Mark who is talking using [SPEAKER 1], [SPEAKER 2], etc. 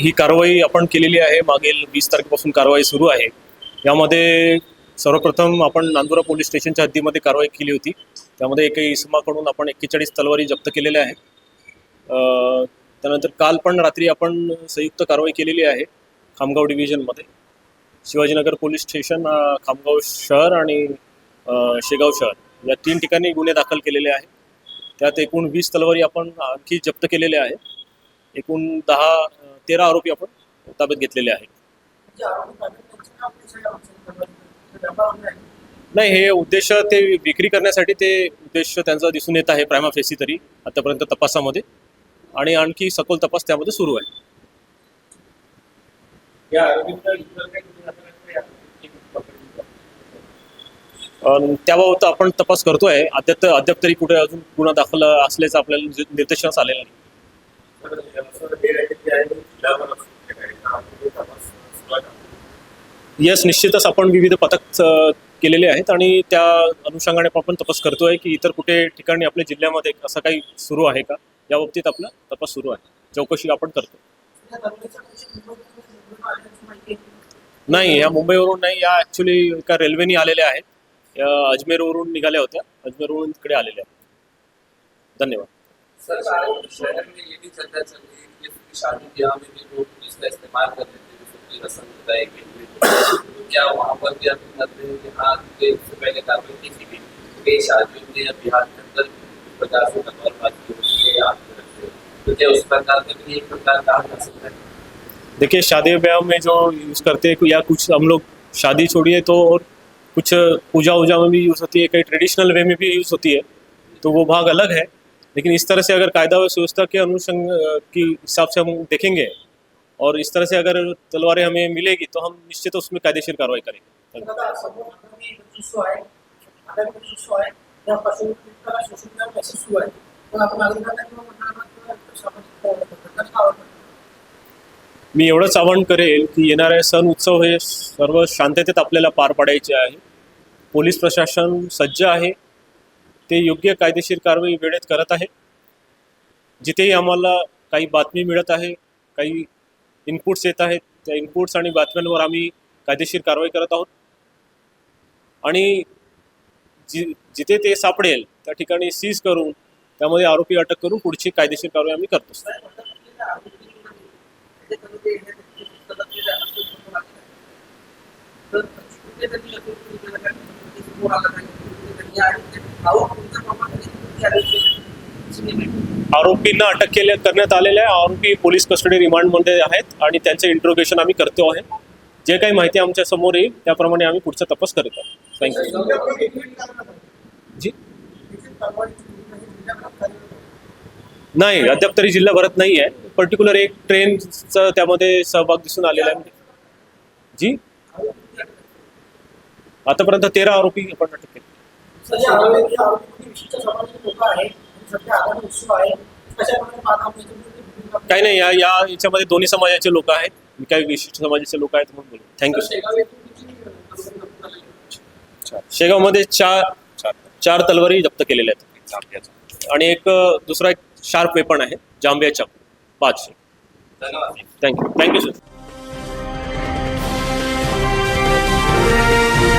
[SPEAKER 1] ही कारवाई आपण केलेली आहे. मागील वीस तारखेपासून कारवाई सुरू आहे. यामध्ये सर्वप्रथम आपण नांदुरा पोलीस स्टेशनच्या हद्दीमध्ये कारवाई केली होती. त्यामध्ये एका इसमाकडून आपण एक्केचाळीस तलवारी जप्त केलेल्या आहेत. त्यानंतर काल पण रात्री आपण संयुक्त कारवाई केलेली आहे खामगाव डिव्हिजनमध्ये. शिवाजीनगर पोलीस स्टेशन खामगाव शहर आणि शेगाव शहर या तीन ठिकाणी गुन्हे दाखल केलेले आहेत. त्यात एकूण वीस तलवारी आपण आणखी जप्त केलेल्या आहेत. एकूण दहा तेरा आरोपी आपण ताब्यात घेतलेले आहेत. नाही हे उद्देश ते विक्री करण्यासाठी ते उद्देश त्यांचा दिसून येत आहे प्रायमा फेसी तरी आतापर्यंत तपासामध्ये. आणि आणखी सखोल तपास त्यामध्ये सुरू आहे. त्याबाबत आपण तपास करतोय. अद्याप अद्याप तरी कुठे अजून गुन्हा दाखल असल्याचं आपल्याला निदर्शनास आलेलं नाही. यस निश्चितच आपण विविध पथक केलेले आहेत आणि त्या अनुषंगाने आपण तपास करतोय की इतर कुठे ठिकाणी आपल्या जिल्ह्यामध्ये असं काही सुरू आहे का? या बाबतीत आपला तपास सुरू आहे. चौकशी आपण करतो. नाही या मुंबईवरून नाही या ऍक्च्युली एका रेल्वेने आलेल्या आहेत. या अजमेरवरून निघाल्या होत्या. अजमेरवरून इकडे आलेल्या आहेत. धन्यवाद.
[SPEAKER 2] सर शहर में ये भी चर्चा चल रही है कि शादी ब्याह में भी लोग इस्तेमाल कर लेते हैं, जैसे कि रस्म बताए तो क्या वहाँ पर भी आप कहते हैं कि हाँ इससे पहले कई शादियों में या बिहार के अंदर प्रकार से होती है हैं। तो क्या उस प्रकार का भी एक प्रकार कहा जा सकता है?
[SPEAKER 1] देखिए, शादी ब्याह में जो यूज़ करते हैं, या कुछ हम लोग शादी छोड़िए तो और कुछ पूजा वूजा में भी यूज़ होती है, कई ट्रेडिशनल वे में भी यूज़ होती है तो वो भाग अलग है। लेकिन इस तरह से अगर कायदा व सुव्यवस्था के अनुसंग की हिसाब से हम देखेंगे और इस तरह से अगर तलवारें हमें मिलेगी तो हम निश्चित उसमें कायदेशीर कार्रवाई करेंगे। मी एवढंच आवाहन करेल की येणारे सण उत्सव हे सर्व शांततेत आपल्याला पार पाडायचे आहे. पोलीस प्रशासन सज्ज आहे. ते योग्य कायदेशीर कारवाई वेळेत करत आहे. जिथेही आम्हाला काही बातमी मिळत आहे काही इनपुट्स येत आहेत त्या इनपुट्स आणि बातम्यांवर आम्ही कायदेशीर कारवाई करत आहोत. आणि जि जिथे ते सापडेल त्या ठिकाणी सीज करून त्यामध्ये आरोपी अटक करून पुढची कायदेशीर कारवाई आम्ही करतो आरोपींना अटक केल्या करण्यात आलेल्या आहे. आरोपी पोलीस कस्टडी रिमांडमध्ये आहेत आणि त्यांचे इंट्रोगेशन आम्ही करतो आहे. जे काही माहिती आमच्यासमोर येईल त्याप्रमाणे आम्ही पुढचा तपास करत आहोत. Thank you ji? नाही अद्याप तरी जिल्हाभरात नाही आहे. पर्टिक्युलर एक ट्रेनचा त्यामध्ये सहभाग दिसून आलेला आहे. जी? आतापर्यंत तेरा आरोपी आपण अटक केले.
[SPEAKER 3] सध्या विशिष्ट समाजाचे लोक सध्या आगामी उत्सव आहे. आपण
[SPEAKER 1] काही नाही या या याच्यामध्ये दोन्ही समाजाचे लोक आहेत. मी काही विशिष्ट समाजाचे लोक आहेत म्हणून बोलू. थँक्यू
[SPEAKER 3] झालेले?
[SPEAKER 1] शेगावमध्ये चार चार. तलवारी जप्त केलेल्या आहेत. आणि एक दुसरा एक शार्प वेपण आहे. जांबिया चाकू पाच
[SPEAKER 2] धन्यवाद
[SPEAKER 1] थँक्यू थँक्यू सर